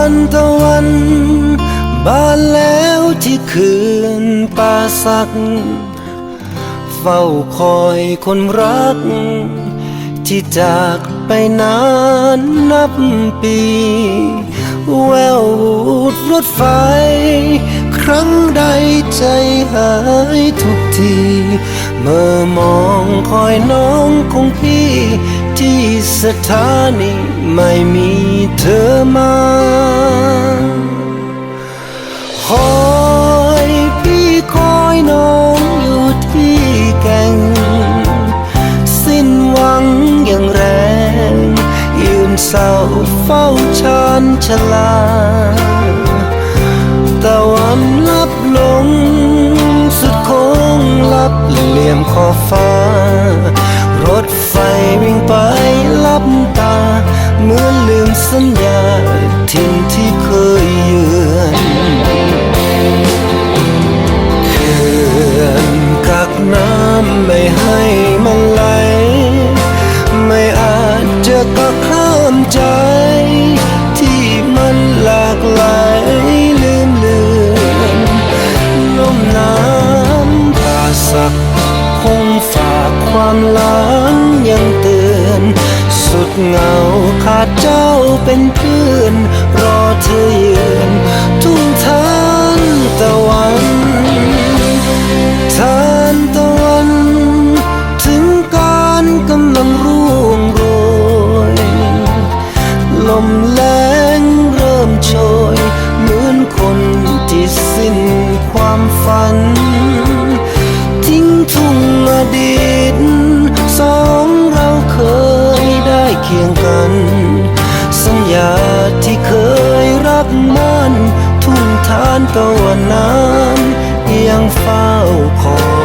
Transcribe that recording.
านตะวัน บานแล้วที่คืนป่าสัก เฝ้าคอยคนรัก ที่จากไปนานนับปี แววรถไฟ ครั้งใดใจหายทุกที เมื่อมองคอยน้องของพี่ ที่สถานีไม่มีเธอมาคอยพี่คอยน้องอยู่ที่แก่ง สิ้นหวังอย่างแรง ยืนเศร้าเฝ้าชานชาลาตะวันลับลง สุดคงลับเหลี่ยมขอบฟ้า สัญญาทิ้งที่เคยเยือนเขื่อนกักน้ำไม่ให้มันไหล ไม่อาจจะกักข้ามใจ ที่มันหลากหลายลืมเลือนลมน้ำป่าสักคงฝากความลัง ขาดเจ้าเป็นเพื่อนรอเธอยืนทุ่งทานตะวันทานตะวัน ถึงการกำลังร่วงโรย ลมแรงเริ่มโชย เหมือนคนที่สิ้นความฝัน ทิ้งทุ่งานตะวันนั้นยังเฝ้าคอย